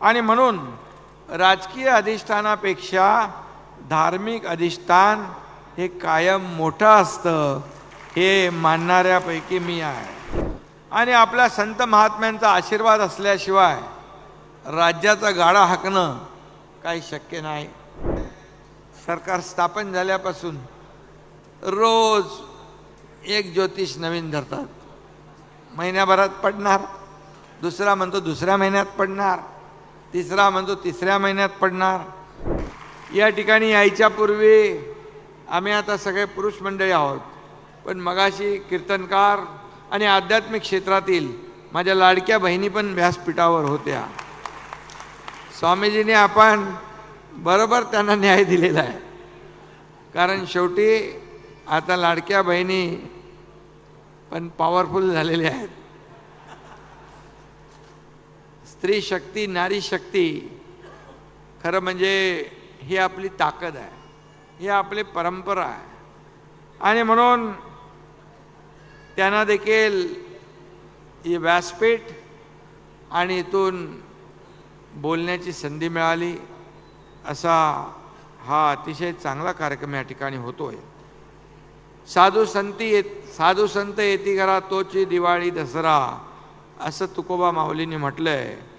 आणि म्हणून राजकीय अधिष्ठानापेक्षा धार्मिक अधिष्ठान हे कायम मोठं असतं हे मानणाऱ्यापैकी मी आहे. आणि आपल्या संत महात्म्यांचा आशीर्वाद असल्याशिवाय राज्याचा गाडा हाकणं काही शक्य नाही. सरकार स्थापन झाल्यापासून रोज एक ज्योतिष नवीन धरतात. महिन्याभरात पडणार दुसरा म्हणतो दुसऱ्या महिन्यात पडणार. तिसरा म्हणतो तिसऱ्या महिन्यात पडणार. या ठिकाणी यायच्या पूर्वी आम्ही आता सगळे पुरुष मंडळी आहोत. पण मगाशी कीर्तनकार आणि आध्यात्मिक क्षेत्रातील माझ्या लाडक्या बहिणी पण व्यासपीठावर होत्या. स्वामीजीने आपण बरोबर त्यांना न्याय दिलेला आहे. कारण शेवटी आता लाडक्या बहिणी पण पॉवरफुल झालेल्या आहेत. स्त्री शक्ती नारी शक्ती. खरं म्हणजे ही आपली ताकद आहे. ही आपली परंपरा आहे. आणि म्हणून त्यांना देखील ही व्यासपीठ आणि इथून बोलण्याची संधी मिळाली. असा हा अतिशय चांगला कार्यक्रम या ठिकाणी होतो आहे साधू संती येत साधू संत येती घरा तोची दिवाळी दसरा असं तुकोबा माऊलींनी म्हटलं आहे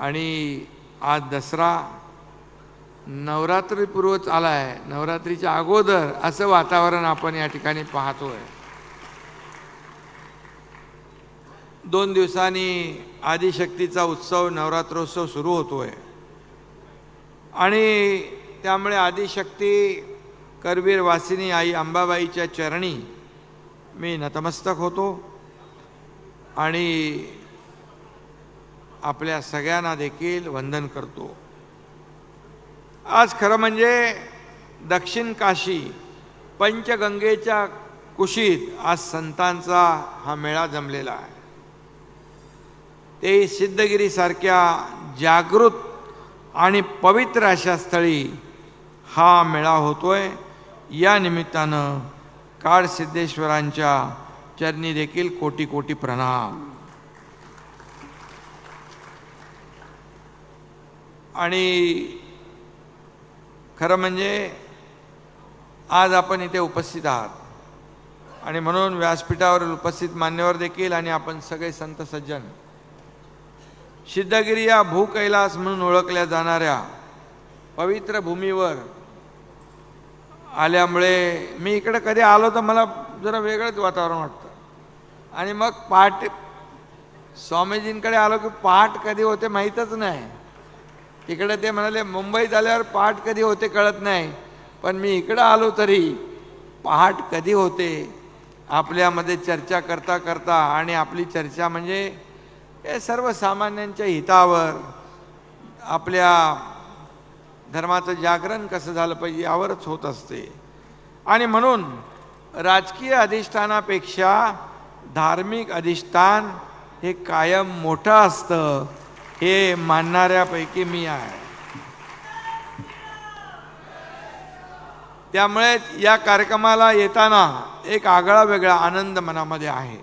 आणि आज दसरा नवरात्रीपूर्वच आला आहे नवरात्रीच्या अगोदर असं वातावरण आपण या ठिकाणी पाहतोय. दोन दिवसांनी आदिशक्तीचा उत्सव नवरात्रोत्सव सुरू होतोय. आणि त्यामुळे आदिशक्ती करवीर वासिनी आई अंबाबाईच्या चरणी मी नतमस्तक होतो. आणि आपल्या सगळ्यांना देखील वंदन करतो. आज खरं म्हणजे दक्षिण काशी पंचगंगेच्या कुशीत आज संतांचा हा मेळा जमलेला आहे. ते सिद्धगिरीसारख्या जागृत आणि पवित्र अशा स्थळी हा मेळा होतोय. या निमित्तानं काळ सिद्धेश्वरांच्या चरणी देखील कोटी कोटी प्रणाम. आणि खरं म्हणजे आज आपण इथे उपस्थित आहात. आणि म्हणून व्यासपीठावरील उपस्थित मान्यवर देखील आणि आपण सगळे संत सज्जन सिद्धगिरी या भूकैलास म्हणून ओळखल्या जाणाऱ्या पवित्र भूमीवर आल्यामुळे मी इकडे कधी आलो तर मला जरा वेगळंच वातावरण वाटतं. आणि मग पहाट स्वामीजींकडे आलो की पहाट कधी होते माहीतच नाही. तिकडे ते म्हणाले मुंबईत आल्यावर पहाट कधी होते कळत नाही. पण मी इकडं आलो तरी पहाट कधी होते? आपल्यामध्ये चर्चा करता करता आणि आपली चर्चा म्हणजे हे सर्वसामान्यांच्या हितावर आपल्या धर्माचं जागरण कसं झालं पाहिजे यावरच होत असते. आणि म्हणून राजकीय अधिष्ठानापेक्षा धार्मिक अधिष्ठान हे कायम मोठं असतं. हे मानणाऱ्यापैकी मी आहे. त्यामुळे या कार्यक्रमाला येताना एक आगळा वेगळा आनंद मनामध्ये आहे.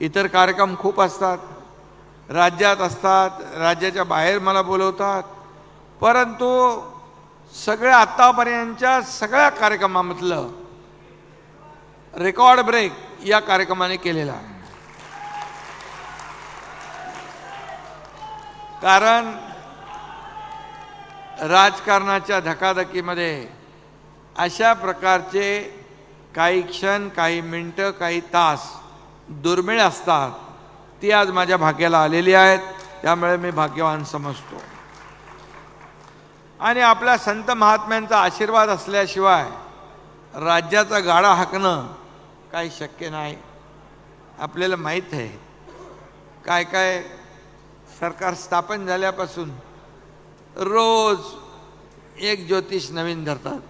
इतर कार्यक्रम खूप असतात राज्यात असतात राज्याच्या बाहेर मला बोलवतात परंतु सगळ्या आत्तापर्यंतच्या सगळ्या कार्यक्रमामधलं रेकॉर्ड ब्रेक या कार्यक्रमाने केलेला आहे. कारण राजकारणाच्या धकाधकीमध्ये अशा प्रकारचे काही क्षण काही मिनटं काही तास दुर्मिळ असतात. ती आज माझ्या भाग्याला आलेली आहेत. त्यामुळे मी भाग्यवान समजतो. आणि आपल्या संत महात्म्यांचा आशीर्वाद असल्याशिवाय राज्याचा गाडा हाकणं काही शक्य नाही. आपल्याला माहीत आहे. काय काय सरकार स्थापन झाल्यापासून रोज एक ज्योतिष नवीन धरतात.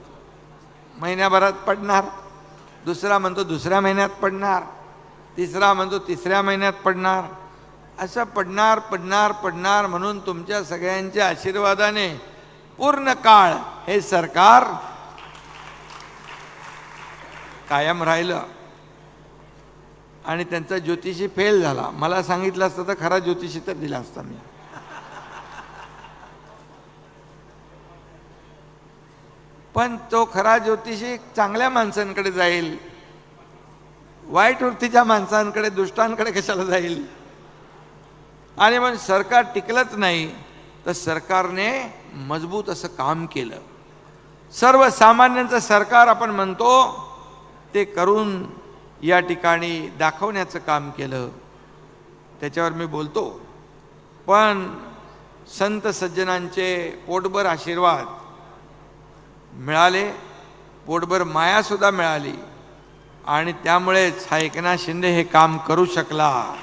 महिन्याभरात पडणार दुसरा म्हणतो दुसऱ्या महिन्यात पडणार तिसरा म्हणतो तिसऱ्या महिन्यात पडणार. असं पडणार पडणार पडणार म्हणून तुमच्या सगळ्यांच्या आशीर्वादाने पूर्ण काळ हे सरकार कायम राहिलं. आणि त्यांचा ज्योतिषी फेल झाला. मला सांगितलं असतं तर खरा ज्योतिषी तर दिला असता मी. पण तो खरा ज्योतिषी चांगल्या माणसांकडे जाईल. वाईट वृत्तीच्या माणसांकडे दुष्टांकडे कशाला जाईल? आणि मग सरकार टिकलंच नाही तर सरकारने मजबूत असं काम केलं. सर्वसामान्यांचं सरकार आपण म्हणतो ते करून या ठिकाणी दाखवण्याचं काम केलं. त्याच्यावर मी बोलतो. पण संत सज्जनांचे पोटभर आशीर्वाद मिळाले. पोटभर मायासुद्धा मिळाली. आणि त्यामुळेच हा एकनाथ शिंदे हे काम करू शकला.